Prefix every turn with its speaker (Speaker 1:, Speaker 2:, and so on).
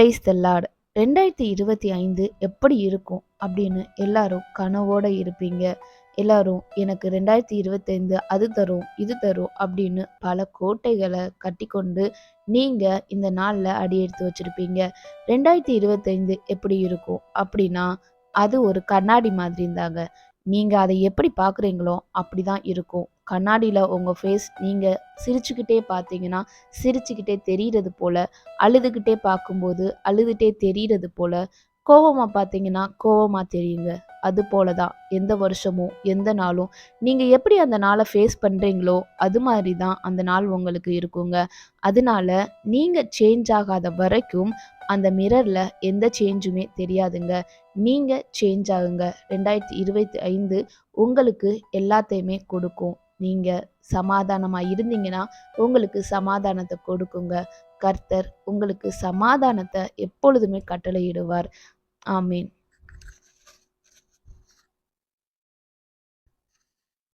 Speaker 1: Praise the ரெண்டாயிரத்தி இருபத்தி ஐந்து எப்படி இருக்கும் அப்படின்னு எல்லாரும் கனவோட இருப்பீங்க. எல்லாரும் எனக்கு ரெண்டாயிரத்தி இருபத்தைந்து அது தரும் இது தரும் அப்படின்னு பல கோட்டைகளை கட்டிக்கொண்டு நீங்கள் இந்த நாளில் அடி எடுத்து வச்சுருப்பீங்க. ரெண்டாயிரத்தி இருபத்தைந்து எப்படி இருக்கும் அப்படின்னா அது ஒரு கண்ணாடி மாதிரி இருந்தாங்க. நீங்கள் அதை எப்படி பார்க்குறீங்களோ அப்படி தான் இருக்கும். கண்ணாடியில் உங்கள் ஃபேஸ் நீங்கள் சிரிச்சுக்கிட்டே பார்த்தீங்கன்னா சிரிச்சுக்கிட்டே தெரிகிறது போல் அழுதுகிட்டே பார்க்கும்போது அழுதுகிட்டே தெரிகிறது போல் கோவமாக பார்த்தீங்கன்னா கோவமாக தெரியுங்க. அது போல தான். எந்த வருஷமும் எந்த நாளும். நீங்கள் எப்படி அந்த நாளை ஃபேஸ் பண்ணுறீங்களோ அது மாதிரி தான் அந்த நாள் உங்களுக்கு இருக்குங்க. அதனால நீங்கள் சேஞ்ச் ஆகாத வரைக்கும் அந்த மிரரில் எந்த சேஞ்சுமே தெரியாதுங்க. நீங்கள் சேஞ்ச் ஆகுங்க. ரெண்டாயிரத்தி இருபத்தி ஐந்து உங்களுக்கு எல்லாத்தையுமே கொடுக்கும். நீங்கள் சமாதானமாக இருந்தீங்கன்னா உங்களுக்கு சமாதானத்தை கொடுக்குங்க. கர்த்தர் உங்களுக்கு சமாதானத்தை எப்பொழுதுமே கட்டளையிடுவார். ஆமீன்.